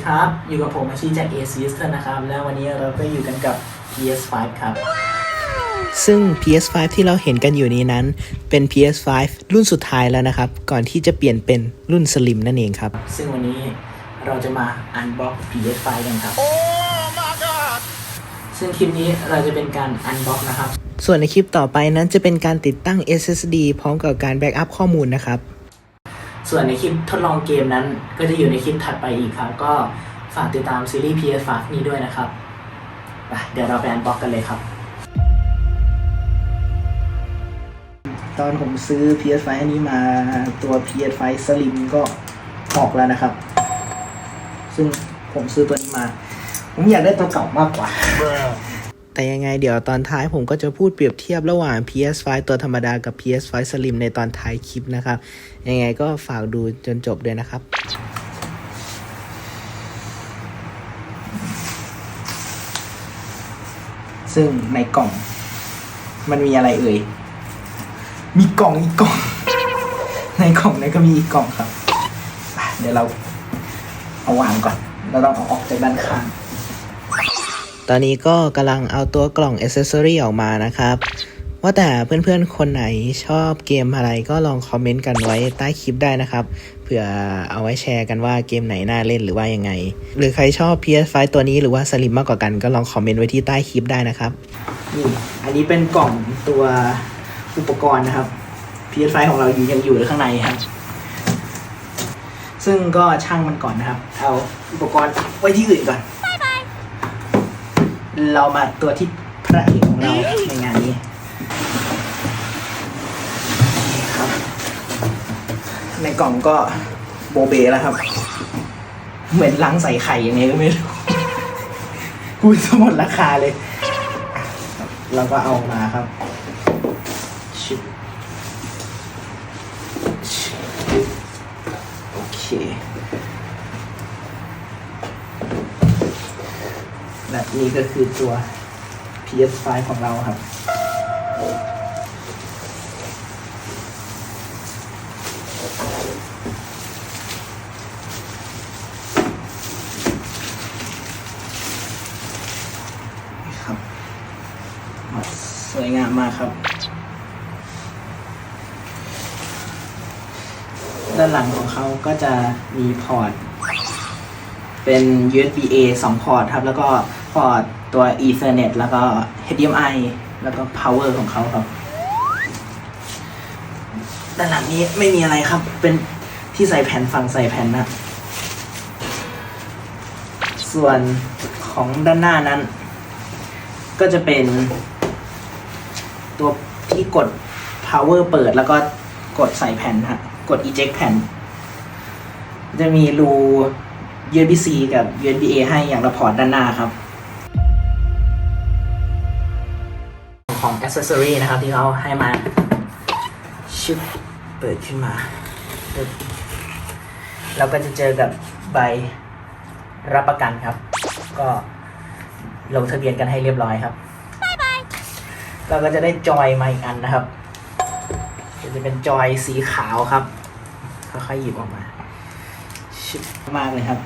สวัสดีครับ อยู่กับผมอาชีจาก a c s นะครับ แล้ววันนี้เราก็อยู่กันกับ PS5 ครับ ซึ่ง PS5 ที่เราเห็นกันอยู่นี้นั้น เป็น PS5 รุ่นสุดท้ายแล้วนะครับ ก่อนที่จะเปลี่ยนเป็นรุ่นสลิมนั่นเองครับ ซึ่งวันนี้เราจะมาอันบ็อก PS5 กันครับ ซึ่งคลิปนี้เราจะเป็นการอันบ็อกนะครับ ส่วนในคลิปต่อไปนั้นจะเป็นการติดตั้ง SSD พร้อมกับการแบ็กอัพข้อมูลนะครับ ส่วนในคลิปทดลองเกมนั้น ก็จะอยู่ในคลิปถัดไปอีกครับ ก็ฝากติดตามซีรีส์ PS5 นี้ด้วยนะครับไปเดี๋ยวเราไปอันบ็อกกันเลยครับ ตอนผมซื้อ PS5 อันนี้มาตัว PS5 Slim ก็ออกแล้วนะครับ ซึ่งผมซื้อตัวนี้มา ผมอยากได้ตัวเก่ามากกว่า แต่ยังไงเดี๋ยวตอนท้ายผมก็จะพูดเปรียบเทียบระหว่าง PS5 ตัวธรรมดากับ PS5 Slim ในตอนท้ายคลิปนะครับ ยังไงก็ฝากดูจนจบด้วยนะครับซึ่งในกล่อง มันมีอะไรเอ่ย มีกล่องอีกกล่อง ในกล่องนั้นก็มีอีกกล่องครับ เดี๋ยวเราเอาวางก่อน เราต้องเอาออกจากด้านข้าง ตอนนี้ก็กำลังเอาตัวกล่องอ c เซสซอรีออกมานะครับ ว่าแต่เพื่อนๆ คนไหนชอบเกมอะไรก็ลองคอมเมนต์กันไว้ใต้คลิปได้นะครับ เผื่อเอาไว้แชร์กันว่าเกมไหนน่าเล่นหรือว่ายังไง หรือใครชอบ PS5 ตัวนี้หรือว่าสลิมมากกว่ากันก็ลองคอมเมนต์ไว้ที่ใต้คลิปได้นะครับนี่อันนี้เป็นกล่องตัวอุปกรณ์นะครับ PS5 ของเราอยู่ยังอยู่ข้างในครับ ซึ่งก็ช่างมันก่อนนะครับ เอาอุปกรณ์ไว้ที่อื่นก่อน เรามาตัวที่พระเอกของเราในงานนี้ครับ ในกล่องก็โบเบแล้วครับ เหมือนลังใส่ไข่ยังไงก็ไม่รู้กูสมดราคาเลย เราก็เอามาครับชิบชิบโอเค และนี่ก็คือตัว PS5 ของเราครับ นี่ครับสวยงามมากครับ ด้านหลังของเขาก็จะมีพอร์ต เป็น USB A 2 พอร์ตครับ แล้วก็ พอร์ตตัว Ethernet แล้วก็ HDMI แล้วก็ power ของเขาครับ ด้านหลังนี้ไม่มีอะไรครับ เป็นที่ใส่แผ่นฝั่งใส่แผ่นนะ ส่วนของด้านหน้านั้น ก็จะเป็น ตัวที่กด power เปิดแล้วก็กดใส่แผ่นฮะ กด eject แผ่น จะมีรู USB C กับ USB A ให้อย่างละพอร์ตด้านหน้าครับ ของ accessory นะครับที่เขาให้มาชิบเปิดขึ้นมาเราก็จะเจอกับใบรับประกันครับ ก็ลงทะเบียนกันให้เรียบร้อยครับเราก็จะได้จอยมาอีกอันนะครับจะเป็นจอยสีขาวครับค่อยๆหยิบออกมาชิบมากเลยครับ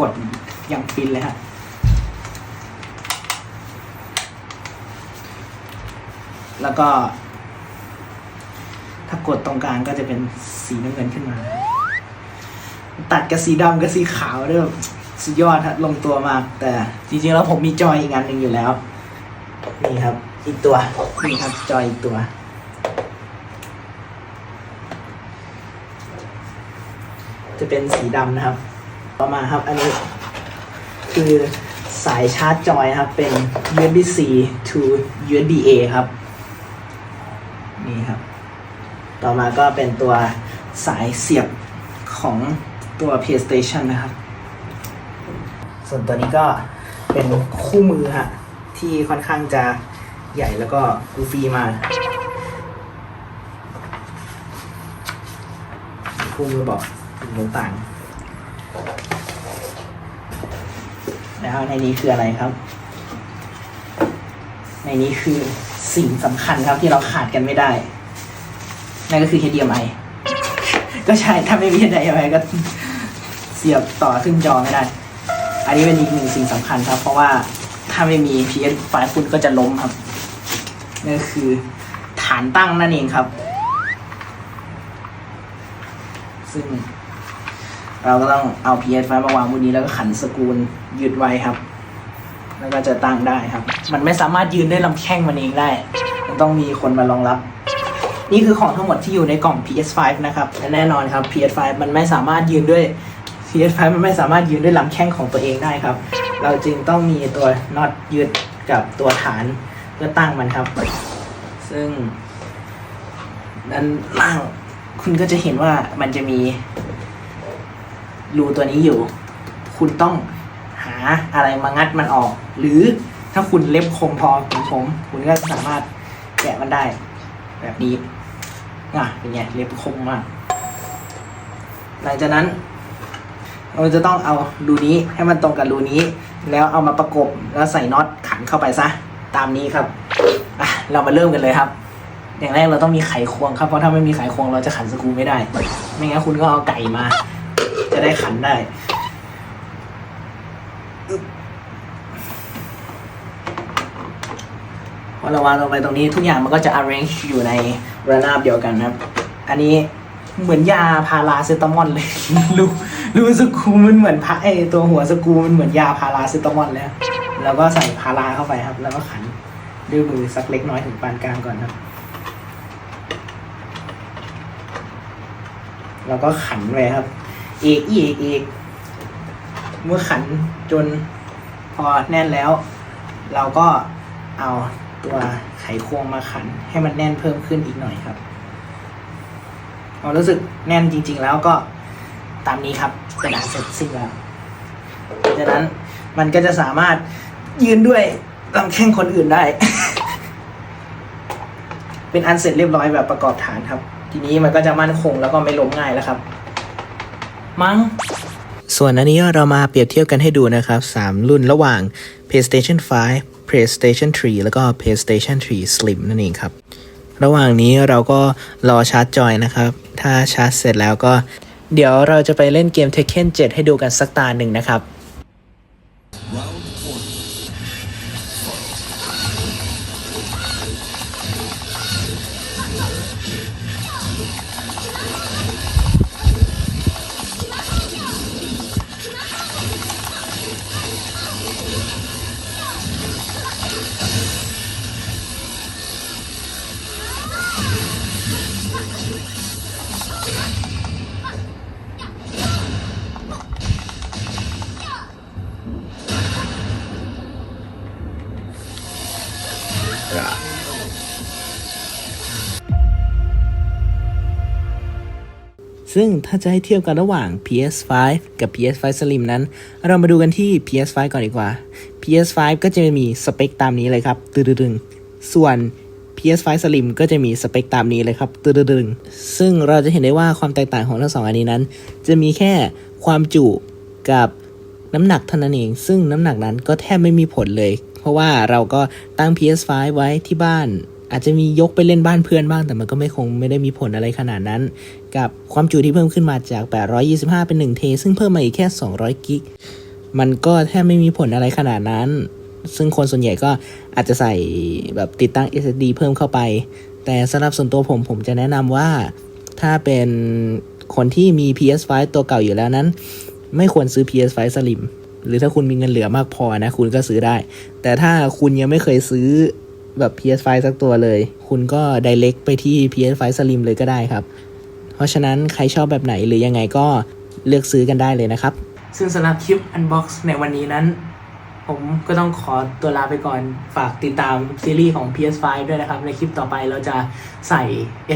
กดอย่างฟินเลยครับ แล้วก็ ถ้ากดตรงกลางก็จะเป็นสีน้ำเงินขึ้นมา ตัดกับสีดำกับสีขาวด้วยแบบสุดยอดครับลงตัวมาก แต่จริงๆแล้วผมมีจอยอีกอันหนึ่งอยู่แล้ว นี่ครับ อีกตัว นี่ครับ จอยอีกตัวจะเป็นสีดำนะครับ ต่อมาครับ อันนี้คือสายชาร์จจอยนะครับ เป็น USB C to USB A ครับ นี่ครับ ต่อมาก็เป็นตัวสายเสียบของตัว PlayStation นะครับ ส่วนตัวนี้ก็เป็นคู่มือฮะที่ค่อนข้างจะใหญ่แล้วก็กูฟีมาคู่มือบอกต่างๆแล้วในนี้คืออะไรครับ ในนี้คือ สิ่งสำคัญครับที่เราขาดกันไม่ได้ นั่นก็คือ HDMI ก็ใช่ ถ้าไม่มี HDMI ก็เสียบต่อขึ้นจอไม่ได้ อันนี้เป็นอีกหนึ่งสิ่งสำคัญครับ เพราะว่าถ้าไม่มี PS5 คุณก็จะล้มครับ นั่นคือฐานตั้งนั่นเองครับ ซึ่งเราก็ต้องเอา PS5 มาวางบนนี้แล้วก็ขันสกรูนยึดไว้ครับ แล้วก็จะตั้งได้ครับ มันไม่สามารถยืนด้วยลำแข้งมันเองได้ มันต้องมีคนมารองรับ นี่คือของทั้งหมดที่อยู่ในกล่อง PS5 นะครับและแน่นอนครับ PS5 มันไม่สามารถยืนด้วย PS5 มันไม่สามารถยืนด้วยลำแข้งของตัวเองได้ครับ เราจึงต้องมีตัวน็อตยึดกับตัวฐานเพื่อตั้งมันครับ ซึ่งด้านล่างคุณก็จะเห็นว่ามันจะมีรูตัวนี้อยู่ คุณต้อง หาอะไรมางัดมันออก หรือถ้าคุณเล็บคมพอผมผม คุณก็สามารถแกะมันได้ แบบนี้อะเป็นไงเล็บคมมาก หลังจากนั้น เราจะต้องเอารูนี้ให้มันตรงกับรูนี้ แล้วเอามาประกบแล้วใส่น็อตขันเข้าไปซะตามนี้ครับอะเรามาเริ่มกันเลยครับ อย่างแรกเราต้องมีไขควงครับเพราะถ้าไม่มีไขควงเราจะขันสกรูไม่ได้ ไม่งั้นคุณก็เอาไก่มา จะได้ขันได้อึ๊บพ อเราวางลงไปตรงนี้ทุกอย่างมันก็จะ arrange อยู่ในระนาบเดียวกันนะครับ อันนี้เหมือนยาพาราเซตามอลเลย รู้รู้สกูมันเหมือนพระไอตัวหัวสกูมันเหมือนยาพาราเซตามอลเลยครับแล้วก็ใส่พาราเข้าไปครับ แล้วก็ขันด้วยมือสักเล็กน้อยถึงปานกลางก่อนครับ แล้วก็ขันไปครับเอกอีกอีกเมื่อขันจนพอแน่นแล้ว เราก็เอา ตัวไขควงมาขัน ให้มันแน่นเพิ่มขึ้นอีกหน่อยครับพอรู้สึกแน่นจริง ๆ แล้วก็ตามนี้ครับเป็นอันเสร็จสิ้นแล้วจากนั้นมันก็จะสามารถยืนด้วยลำแข้งคนอื่นได้ เป็นอันเสร็จเรียบร้อยแบบประกอบฐานครับ ทีนี้มันก็จะมั่นคงแล้วก็ไม่ล้มง่ายแล้วครับ มั้ง ส่วนอันนี้เรามาเปรียบเทียบกันให้ดูนะครับ 3 รุ่นระหว่าง PlayStation 5 PlayStation 3 แล้วก็ PlayStation 3 Slim นั่นเองครับ ระหว่างนี้เราก็รอชาร์จจอยนะครับ ถ้าชาร์จเสร็จแล้วก็ เดี๋ยวเราจะไปเล่นเกม Tekken 7 ให้ดูกันสักตาหนึ่งนะครับ ซึ่งถ้าจะให้เทียบกันระหว่าง PS5 กับ PS5 Slim นั้น เรามาดูกันที่ PS5 ก่อนดีกว่า PS5 ก็จะมีสเปคตามนี้เลยครับตึงๆส่วน PS5 Slim ก็จะมีสเปคตามนี้เลยครับตึงๆซึ่งเราจะเห็นได้ว่าความแตกต่างของทั้งสองอันนี้นั้น จะมีแค่ความจุกับน้ำหนักเท่านั้นเอง ซึ่งน้ำหนักนั้นก็แทบไม่มีผลเลย เพราะว่าเราก็ตั้ง PS5 ไว้ที่บ้าน อาจจะมียกไปเล่นบ้านเพื่อนบ้าง แต่มันก็ไม่คงไม่ได้มีผลอะไรขนาดนั้น กับความจุที่เพิ่มขึ้นมาจาก 825 เป็น 1 เท ซึ่งเพิ่มมาอีกแค่ 200 กิก มันก็แทบไม่มีผลอะไรขนาดนั้น ซึ่งคนส่วนใหญ่ก็อาจจะใส่แบบติดตั้ง SSD เพิ่มเข้าไป แต่สำหรับส่วนตัวผมผมจะแนะนำว่าถ้าเป็นคนที่มี PS5 ตัวเก่าอยู่แล้วนั้น ไม่ควรซื้อ PS5 Slim หรือถ้าคุณมีเงินเหลือมากพอนะ คุณก็ซื้อได้ แต่ถ้าคุณยังไม่เคยซื้อแบบ PS5 สักตัวเลย คุณก็ direct ไปที่ PS5 Slim เลยก็ได้ครับ เพราะฉะนั้นใครชอบแบบไหนหรือยังไงก็เลือกซื้อกันได้เลยนะครับ ซึ่งสำหรับคลิป Unbox ในวันนี้นั้น ผมก็ต้องขอตัวลาไปก่อนฝากติดตามซีรีส์ของ PS5 ด้วยนะครับ ในคลิปต่อไปเราจะใส่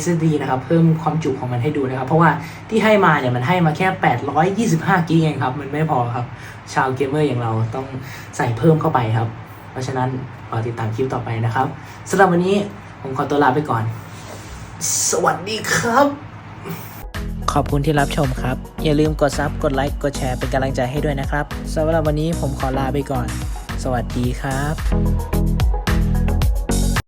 SSD นะครับ เพิ่มความจุของมันให้ดูนะครับ เพราะว่าที่ให้มาเนี่ยมันให้มาแค่ 825กิกเองครับ มันไม่พอครับ ชาวเกมเมอร์อย่างเราต้องใส่เพิ่มเข้าไปครับ เพราะฉะนั้นรอติดตามคลิปต่อไปนะครับสำหรับวันนี้ผมขอตัวลาไปก่อน สวัสดีครับ ขอบคุณที่รับชมครับ อย่าลืมกดซับกดไลค์กดแชร์เป็นกำลังใจให้ด้วยนะครับสำหรับวันนี้ผมขอลาไปก่อน สวัสดีครับ